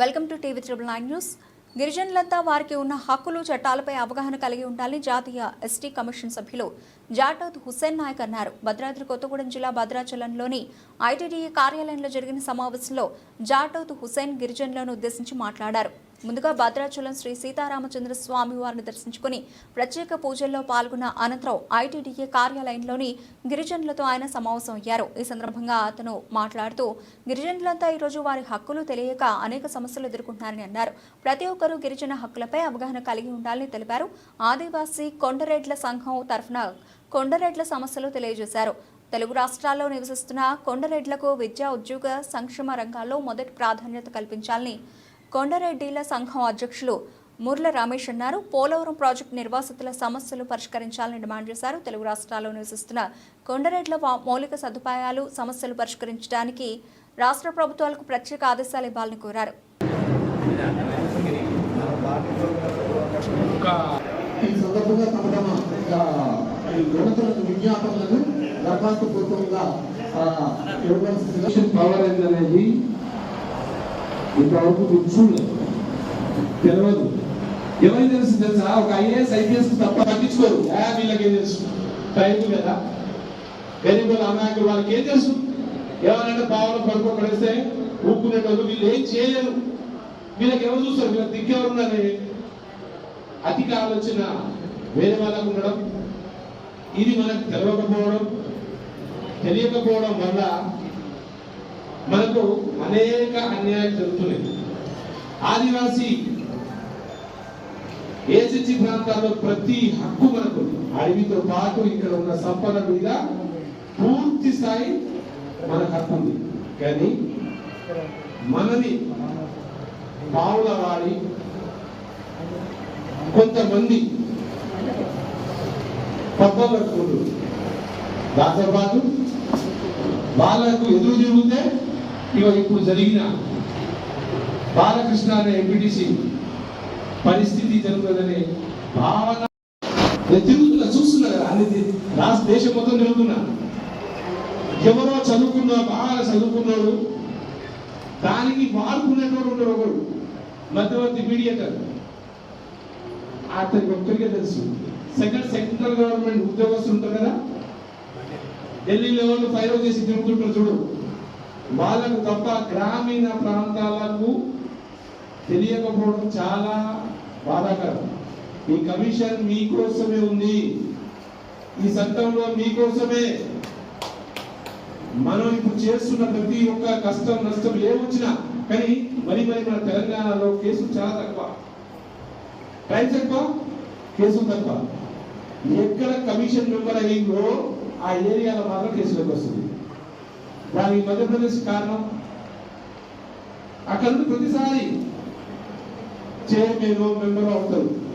Welcome to TV triple nine news. గిరిజనులంతా వారికి ఉన్న హక్కులు చట్టాలపై అవగాహన కలిగి ఉండాలని జాతీయ ఎస్టీ కమిషన్ సభ్యులు జాటౌద్ హుస్సేన్ నాయక్ అన్నారు. భద్రాద్రి కొత్తగూడెం జిల్లా భద్రాచలంలోని ఐటీడీఏ కార్యాలయంలో జరిగిన సమావేశంలో జాటౌద్ హుస్సేన్ గిరిజనులను ఉద్దేశించి మాట్లాడారు. ముందుగా భద్రాచలం శ్రీ సీతారామచంద్ర స్వామి వారిని దర్శించుకుని ప్రత్యేక పూజల్లో పాల్గొన్న అనంతరం ఐటీడీఏ కార్యాలయంలోని గిరిజనులతో ఆయన సమావేశం అయ్యారు. ఈ సందర్భంగా అతను మాట్లాడుతూ గిరిజనులంతా ఈరోజు వారి హక్కులు తెలియక అనేక సమస్యలు ఎదుర్కొంటున్నారని అన్నారు. ప్రతి ఒక్కరూ గిరిజన హక్కులపై అవగాహన కలిగి ఉండాలని తెలిపారు. ఆదివాసీ కొండరెడ్ల సంఘం తరఫున కొండరెడ్ల సమస్యలు తెలియజేశారు. తెలుగు రాష్ట్రాల్లో నివసిస్తున్న కొండరెడ్లకు విద్యా ఉద్యోగ సంక్షేమ రంగాల్లో మొదటి ప్రాధాన్యత కల్పించాలని కొండరెడ్డిల సంఘం అధ్యక్షులు ముర్ల రమేష్ అన్నారు. పోలవరం ప్రాజెక్టు నిర్వాసితుల సమస్యలు పరిష్కరించాలని డిమాండ్ చేశారు. తెలుగు రాష్ట్రాల్లో నివసిస్తున్న కొండరెడ్ల మౌలిక సదుపాయాలు సమస్యలు పరిష్కరించడానికి రాష్ట్ర ప్రభుత్వాలకు ప్రత్యేక ఆదేశాలు ఇవ్వాలని కోరారు. విజ్ఞాపనలను ఇంతవరకు మీకు చూడలేదు తెలియదు ఎవరికి తెలుసు తెలుసా? ఒక ఐఏఎస్ ఐపీఎస్ తప్ప పట్టించుకోరు. వీళ్ళకి ఏం తెలుసు? రైతు కదా గరీబుల అమాయకులు వాళ్ళకి ఏం తెలుసు? ఎవరంటే పావులు పడుకో పడేస్తే ఊపుకునేటోళ్ళు వీళ్ళు ఏం చేయలేరు. వీళ్ళకి ఎవరు చూస్తారు? వీళ్ళకి దిక్కెవరు ఉన్నారు? అధిక ఆలోచన వేరే వాళ్ళకు ఉండడం. ఇది మనకు తెలియకపోవడం తెలియకపోవడం వల్ల మనకు అనేక అన్యాయం జరుగుతున్నాయి. ఆదివాసీ ఏజెన్సీ ప్రాంతాల్లో ప్రతి హక్కు మనకు అడవితో పాటు ఇక్కడ ఉన్న సంపద మీద పూర్తి స్థాయి మన హక్కు ఉంది. కానీ మనని పావుల వారి కొంతమంది పబ్బం కట్టుకుంటారు దాంతో పాటు వాళ్ళకు ఎదురు తిరిగితే ఇవాళ ఇప్పుడు జరిగిన బాలకృష్ణ అనే ఎంపీటీసీ పరిస్థితి జరుగుతుందనే భావన నేను తిరుగుతున్నా చూస్తున్నా కదా అన్ని రాష్ట్ర దేశం మొత్తం తిరుగుతున్నా. ఎవరో చదువుకున్నా బాగా చదువుకున్నాడు దానికి వాడుకునేటోడు ఉన్నాడు ఒకడు. మధ్యవర్తి మీడియేటర్. అతనికి ఒక్కరికే తెలుసు. సెకండ్ సెంట్రల్ గవర్నమెంట్ ఉద్యోగస్తులు ఉంటారు కదా. ఢిల్లీ లెవెల్లో ఫైర్ చేసి తిరుగుతుంటారు చూడు. వాళ్ళకు తప్ప గ్రామీణ ప్రాంతాలకు తెలియకపోవడం చాలా బాధాకరం. ఈ కమిషన్ మీకోసమే ఉంది. ఈ చట్టంలో మీకోసమే. మనం ఇప్పుడు చేస్తున్న ప్రతి ఒక్క కష్టం నష్టం ఏమొచ్చినా కానీ మరి మరి మన తెలంగాణలో కేసులు చాలా తక్కువ. ట్రైన్స్ ఎక్కువ కేసులు తక్కువ. ఎక్కడ కమిషన్ మెంబర్ అయ్యిందో ఆ ఏరియాలో మాత్రం కేసులకు వస్తుంది. దానికి మధ్యప్రదేశ్ కారణం. అక్కడ ప్రతిసారి చైర్మన్ మెంబర్ అవుతారు.